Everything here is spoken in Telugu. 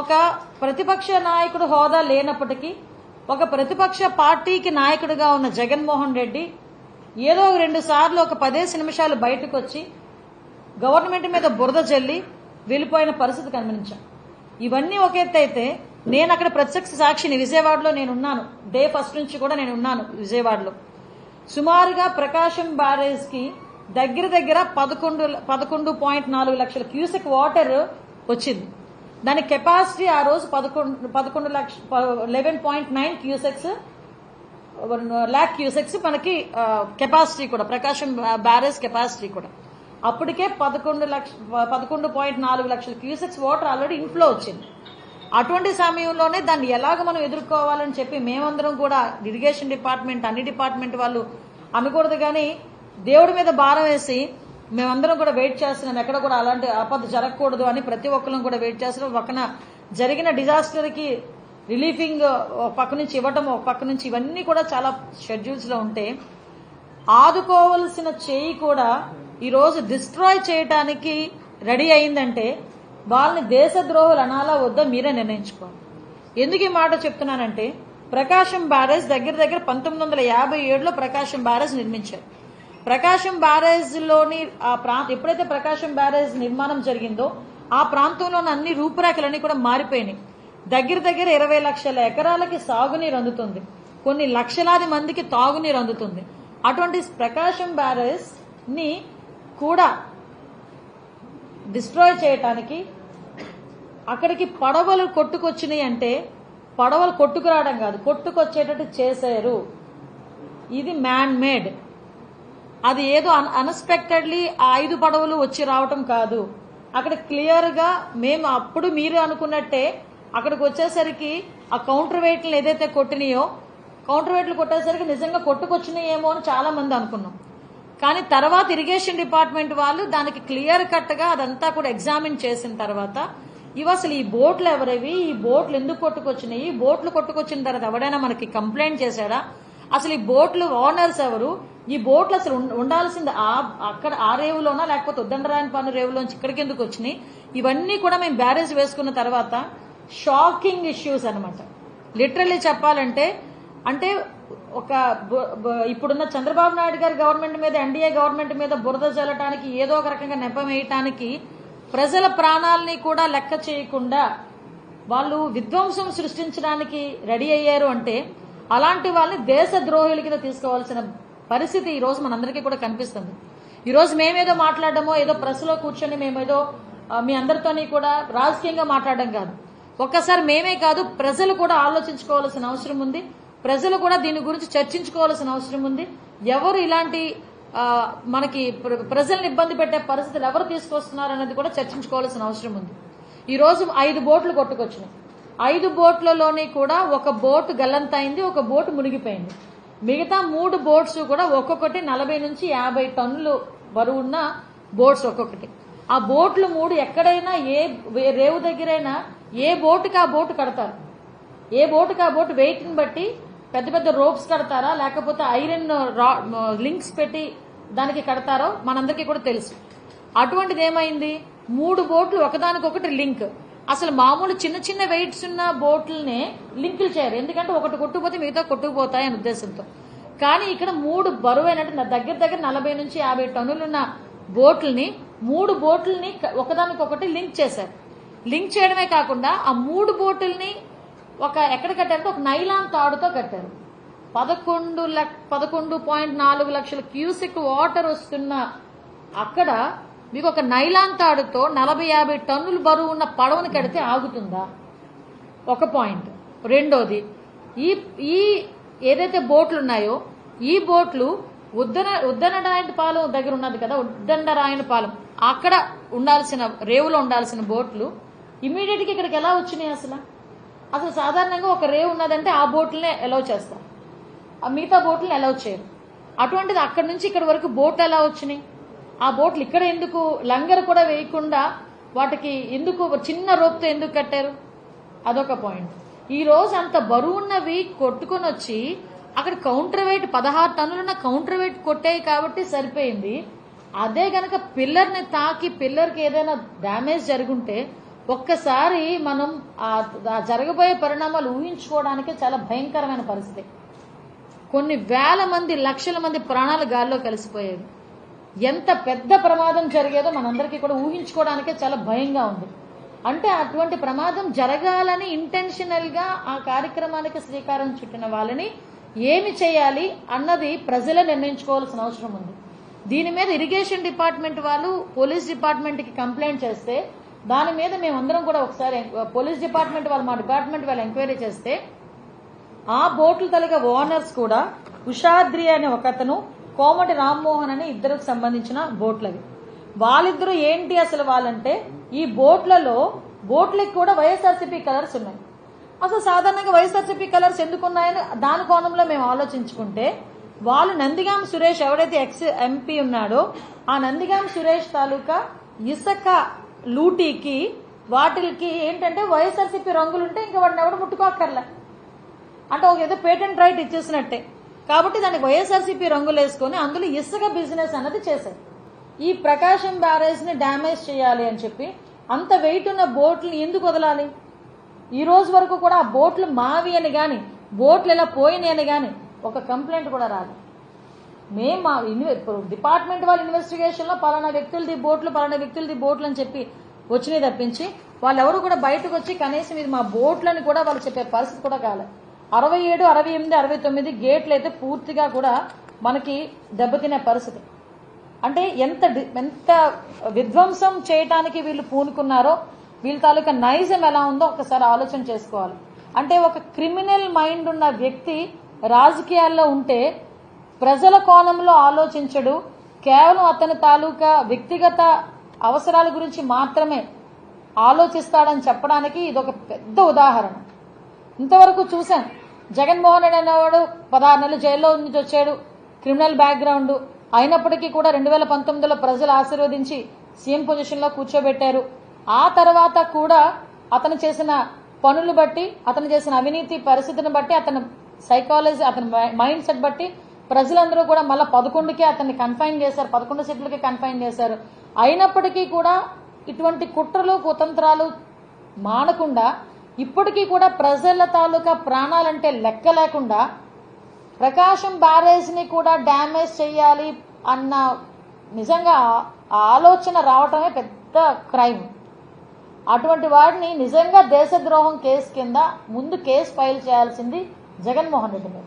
ఒక ప్రతిపక్ష నాయకుడు హోదా లేనప్పటికీ ఒక ప్రతిపక్ష పార్టీకి నాయకుడిగా ఉన్న జగన్మోహన్ రెడ్డి ఏదో రెండు సార్లు ఒక పదేసి నిమిషాలు బయటకు వచ్చి గవర్నమెంట్ మీద బురద చల్లి వెళ్ళిపోయిన పరిస్థితి కనిపించాం ఇవన్నీ ఒక ఎత్తు అయితే నేను అక్కడ ప్రత్యక్ష సాక్షిని విజయవాడలో నేను ఉన్నాను డే ఫస్ట్ నుంచి కూడా నేను ఉన్నాను విజయవాడలో. సుమారుగా ప్రకాశం బ్యారేజ్కి దగ్గర దగ్గర పదకొండు పదకొండు పాయింట్ నాలుగు లక్షల క్యూసెక్ వాటర్ వచ్చింది. దాని కెపాసిటీ ఆ రోజు పదకొండు పదకొండు lakh eleven point nine cusecs lakh cusecs మనకి కెపాసిటీ కూడా ప్రకాశం బ్యారేజ్ కెపాసిటీ కూడా. అప్పటికే పదకొండు లక్ష పదకొండు పాయింట్ నాలుగు లక్షల క్యూసెక్స్ వాటర్ ఆల్రెడీ ఇన్ఫ్లో వచ్చింది. అటువంటి సమయంలోనే దాన్ని ఎలాగ మనం ఎదుర్కోవాలని చెప్పి మేమందరం కూడా ఇరిగేషన్ డిపార్ట్మెంట్ అన్ని డిపార్ట్మెంట్ వాళ్ళు అనకూడదు కానీ దేవుడి మీద భారం వేసి మేమందరం కూడా వెయిట్ చేస్తున్నాం. ఎక్కడ కూడా అలాంటి ఆపద జరగకూడదు అని ప్రతి ఒక్కరం కూడా వెయిట్ చేస్తున్నాం. పక్కన జరిగిన డిజాస్టర్కి రిలీఫింగ్ ఒక పక్క నుంచి ఇవ్వటం ఒక పక్క నుంచి ఇవన్నీ కూడా చాలా షెడ్యూల్స్లో ఉంటే ఆదుకోవలసిన చేయి కూడా ఈరోజు డిస్ట్రాయ్ చేయటానికి రెడీ అయిందంటే వాళ్ళని దేశద్రోహులు అనాలా వద్దా మీరే నిర్ణయించుకోండి ఎందుకు ఈ మాట చెప్తున్నానంటే ప్రకాశం బ్యారేజ్ దగ్గర దగ్గర పంతొమ్మిది వందల యాభై ఏడులో ప్రకాశం బ్యారేజ్ నిర్మించారు. ప్రకాశం బ్యారేజ్లోని ఆ ప్రాంత ఎప్పుడైతే ప్రకాశం బ్యారేజ్ నిర్మాణం జరిగిందో ఆ ప్రాంతంలోని అన్ని రూపురేఖలన్నీ కూడా మారిపోయినాయి. దగ్గర దగ్గర ఇరవై లక్షల ఎకరాలకి సాగునీరు అందుతుంది. కొన్ని లక్షలాది మందికి తాగునీరు అందుతుంది. అటువంటి ప్రకాశం బ్యారేజ్ని కూడా డిస్ట్రాయ్ చేయటానికి అక్కడికి పడవలు కొట్టుకొచ్చినాయి అంటే పడవలు కొట్టుకురావడం కాదు కొట్టుకొచ్చేటట్టు చేశారు. ఇది మ్యాన్ మేడ్. అది ఏదో అన్ఎక్స్పెక్టెడ్లీ ఆ ఐదు పడవలు వచ్చి రావటం కాదు. అక్కడ క్లియర్గా మేము అప్పుడు మీరు అనుకున్నట్టే అక్కడికి వచ్చేసరికి ఆ కౌంటర్ వెయిట్లు ఏదైతే కొట్టినాయో కౌంటర్ వెయిట్లు కొట్టేసరికి నిజంగా కొట్టుకొచ్చినాయేమో అని చాలా మంది అనుకున్నాం. కానీ తర్వాత ఇరిగేషన్ డిపార్ట్మెంట్ వాళ్ళు దానికి క్లియర్ కట్గా అదంతా కూడా ఎగ్జామిన్ చేసిన తర్వాత ఇవి అసలు ఈ బోట్లు ఎవరివి? ఈ బోట్లు ఎందుకు కొట్టుకొచ్చినాయి? ఈ బోట్లు కొట్టుకొచ్చిన తర్వాత ఎవడైనా మనకి కంప్లైంట్ చేశాడా అసలు ఈ బోట్లు ఓనర్స్ ఎవరు? ఈ బోట్లు అసలు ఉండాల్సింది ఆ అక్కడ ఆ రేవులోనా లేకపోతే ఉద్దండరాయనపాలెం రేవులోంచి ఇక్కడికి ఎందుకు వచ్చినాయి? ఇవన్నీ కూడా మేము బ్యారేజ్ వేసుకున్న తర్వాత షాకింగ్ ఇష్యూస్ అన్నమాట. లిటరల్లీ చెప్పాలంటే అంటే ఒక ఇప్పుడున్న చంద్రబాబు నాయుడు గారి గవర్నమెంట్ మీద ఎన్డీఏ గవర్నమెంట్ మీద బురద జల్లటానికి ఏదో ఒక రకంగా నెపం వేయటానికి ప్రజల ప్రాణాలని కూడా లెక్క చేయకుండా వాళ్ళు విధ్వంసం సృష్టించడానికి రెడీ అయ్యారు అంటే అలాంటి వాళ్ళని దేశ ద్రోహుల కింద తీసుకోవాల్సిన పరిస్థితి ఈ రోజు మనందరికీ కూడా కనిపిస్తుంది. ఈరోజు మేమేదో మాట్లాడడమో ఏదో ప్రెస్లో కూర్చొని మేమేదో మీ అందరితోని కూడా రాజకీయంగా మాట్లాడడం కాదు. ఒక్కసారి మేమే కాదు ప్రజలు కూడా ఆలోచించుకోవాల్సిన అవసరం ఉంది. ప్రజలు కూడా దీని గురించి చర్చించుకోవాల్సిన అవసరం ఉంది. ఎవరు ఇలాంటి మనకి ప్ర- ప్రజల్ని ఇబ్బంది పెట్టే పరిస్థితులు ఎవరు తీసుకొస్తున్నారు అనేది కూడా చర్చించుకోవాల్సిన అవసరం ఉంది. ఈ రోజు ఐదు బోట్లు కొట్టుకొచ్చినాయి. ఐదు బోట్లలోని కూడా ఒక బోటు గల్లంతైంది ఒక బోటు మునిగిపోయింది. మిగతా మూడు బోట్స్ కూడా ఒక్కొక్కటి నలభై నుంచి యాభై టన్నులు బరువున్న బోట్స్ ఒక్కొక్కటి. ఆ బోట్లు మూడు ఎక్కడైనా ఏ రేవు దగ్గరైనా ఏ బోటుకి ఆ బోటు కడతారు? ఏ బోటుకి ఆ బోటు వెయిట్ని బట్టి పెద్ద పెద్ద రోప్స్ కడతారా? లేకపోతే ఐరన్ లింక్స్ పెట్టి దానికి కడతారో మనందరికీ కూడా తెలుసు. అటువంటిది ఏమైంది? మూడు బోట్లు ఒకదానికొకటి లింక్. అసలు మామూలు చిన్న చిన్న వెయిట్స్ ఉన్న బోట్లనే లింకులు చేయరు ఎందుకంటే ఒకటి కొట్టుకుపోతే మిగతా కొట్టుకుపోతాయి అనే ఉద్దేశంతో. కానీ ఇక్కడ మూడు బరువైనట్టు నా దగ్గర దగ్గర నలభై నుంచి యాభై టన్నులున్న బోట్లని మూడు బోట్లని ఒకదానికొకటి లింక్ చేశారు. లింక్ చేయడమే కాకుండా ఆ మూడు బోటుల్ని ఒక ఎక్కడ కట్టారంటే ఒక నైలాన్ తాడుతో కట్టారు. పదకొండు లక్ష పదకొండు పాయింట్ నాలుగు లక్షల క్యూసిక్ వాటర్ వస్తున్న అక్కడ మీకు ఒక నైలాన్ తాడుతో నలభై యాభై టన్నులు బరువు ఉన్న పడవని కడితే ఆగుతుందా? ఒక పాయింట్. రెండోది ఈ ఈ ఏదైతే బోట్లు ఉన్నాయో ఈ బోట్లు ఉద్దన ఉద్దనరాయనపాలెం దగ్గర ఉన్నది కదా ఉద్దండరాయనపాలెం అక్కడ ఉండాల్సిన రేవులో ఉండాల్సిన బోట్లు ఇమీడియట్గా ఇక్కడికి ఎలా వచ్చినాయి అసలు? అసలు సాధారణంగా ఒక రేవు ఉన్నదంటే ఆ బోట్లనే అలౌ చేస్తారు. ఆ మిగతా బోట్లను అలౌ చేయరు. అటువంటిది అక్కడి నుంచి ఇక్కడ వరకు బోట్లు ఎలా వచ్చినాయి? ఆ బోట్లు ఇక్కడ ఎందుకు లంగర్ కూడా వేయకుండా వాటికి ఎందుకు చిన్న రోప్తో ఎందుకు కట్టారు? అదొక పాయింట్ ఈ రోజు అంత బరువున్నవి కొట్టుకొని వచ్చి అక్కడ కౌంటర్ వెయిట్ పదహారు టన్నులున్న కౌంటర్ వెయిట్ కొట్టాయి కాబట్టి సరిపోయింది. అదే గనక పిల్లర్ని తాకి పిల్లర్కి ఏదైనా డ్యామేజ్ జరుగుంటే ఒక్కసారి మనం ఆ జరగబోయే పరిణామాలు ఊహించుకోవడానికి చాలా భయంకరమైన పరిస్థితి. కొన్ని వేల మంది లక్షల మంది ప్రాణాలు గాల్లో కలిసిపోయేవి. ఎంత పెద్ద ప్రమాదం జరిగేదో మనందరికీ కూడా ఊహించుకోవడానికే చాలా భయంగా ఉంది. అంటే అటువంటి ప్రమాదం జరగాలని ఇంటెన్షనల్గా ఆ కార్యక్రమానికి శ్రీకారం చుట్టిన వాళ్ళని ఏమి చేయాలి అన్నది ప్రజలే నిర్ణయించుకోవాల్సిన అవసరం ఉంది. దీని మీద ఇరిగేషన్ డిపార్ట్మెంట్ వాళ్ళు పోలీస్ డిపార్ట్మెంట్కి కంప్లైంట్ చేస్తే దాని మీద మేమందరం కూడా ఒకసారి పోలీస్ డిపార్ట్మెంట్ వాళ్ళు మా డిపార్ట్మెంట్ వాళ్ళు ఎంక్వైరీ చేస్తే ఆ బోట్లు తలగ ఓనర్స్ కూడా ఉషాద్రి అనే ఒకతను కోమటి రామ్మోహన్ అనే ఇద్దరికి సంబంధించిన బోట్లవి. వాళ్ళిద్దరూ ఏంటి అసలు వాళ్ళంటే ఈ బోట్లలో బోట్లకి కూడా వైఎస్ఆర్సీపీ కలర్స్ ఉన్నాయి. అసలు సాధారణంగా వైఎస్ఆర్సీపీ కలర్స్ ఎందుకు ఉన్నాయని దాని కోణంలో మేము ఆలోచించుకుంటే వాళ్ళు నందిగాం సురేష్ ఎవడైతే ఎక్స్ ఎంపీ ఉన్నాడో ఆ నందిగాం సురేష్ తాలూకా ఇసక లూటీకి వాటికి ఏంటంటే వైఎస్ఆర్సీపీ రంగులుంటే ఇంకా వాడిని ఎవడు ముట్టుకోక్కర్లే. అంటే ఒక ఏదో పేటెంట్ రైట్ ఇచ్చేసినట్టే. కాబట్టి దానికి వైఎస్ఆర్సీపీ రంగులు వేసుకొని అందులో ఇసుక బిజినెస్ అన్నది చేశారు. ఈ ప్రకాశం బ్యారేజ్ని డ్యామేజ్ చేయాలి అని చెప్పి అంత వెయిట్ ఉన్న బోట్లు ఎందుకు వదలాలి? ఈ రోజు వరకు కూడా ఆ బోట్లు మావి అని గాని బోట్లు ఇలా పోయినాయి అని గాని ఒక కంప్లైంట్ కూడా రాదు. మేము మా ఇప్పుడు డిపార్ట్మెంట్ వాళ్ళ ఇన్వెస్టిగేషన్లో పలానా వ్యక్తులది బోట్లు పలానా వ్యక్తులది బోట్లు అని చెప్పి వచ్చినాయి తప్పించి వాళ్ళు ఎవరు కూడా బయటకు వచ్చి కనీసం ఇది మా బోట్లని కూడా వాళ్ళు చెప్పే పరిస్థితి కూడా కాలేదు అరవై ఏడు అరవై ఎనిమిది అరవై తొమ్మిది గేట్లు అయితే పూర్తిగా కూడా మనకి దెబ్బతినే పరిస్థితి. అంటే ఎంత ఎంత విధ్వంసం చేయటానికి వీళ్ళు పూనుకున్నారో వీళ్ళ తాలూకా నైజం ఎలా ఉందో ఒకసారి ఆలోచన చేసుకోవాలి. అంటే ఒక క్రిమినల్ మైండ్ ఉన్న వ్యక్తి రాజకీయాల్లో ఉంటే ప్రజల కోణంలో ఆలోచించడు. కేవలం అతని తాలూకా వ్యక్తిగత అవసరాల గురించి మాత్రమే ఆలోచిస్తాడని చెప్పడానికి ఇదొక పెద్ద ఉదాహరణ. ఇంతవరకు చూశాను. జగన్మోహన్ రెడ్డి అనేవాడు పదహారు నెలలు జైల్లో నుంచి వచ్చాడు. Criminal background. అయినప్పటికీ కూడా రెండు వేల పంతొమ్మిదిలో ప్రజలు ఆశీర్వదించి సీఎం పొజిషన్లో కూర్చోబెట్టారు. ఆ తర్వాత కూడా అతను చేసిన పనులు బట్టి అతను చేసిన అవినీతి పరిస్థితిని బట్టి అతని సైకాలజీ అతని మైండ్ సెట్ బట్టి ప్రజలందరూ కూడా మళ్ళా పదకొండుకే అతన్ని కన్ఫైన్ చేశారు. పదకొండు సీట్లకి కన్ఫైన్ చేశారు. అయినప్పటికీ కూడా ఇటువంటి కుట్రలు కుతంత్రాలు మానకుండా ఇప్పటికీ కూడా ప్రజల తాలూకా ప్రాణాలంటే లెక్క లేకుండా ప్రకాశం బ్యారేజ్ని కూడా డ్యామేజ్ చేయాలి అన్న నిజంగా ఆ- ఆలోచన రావటమే పెద్ద క్రైమ్. అటువంటి వాడిని నిజంగా దేశద్రోహం కేసు కింద ముందు కేసు ఫైల్ చేయాల్సింది జగన్మోహన్ రెడ్డి మీద.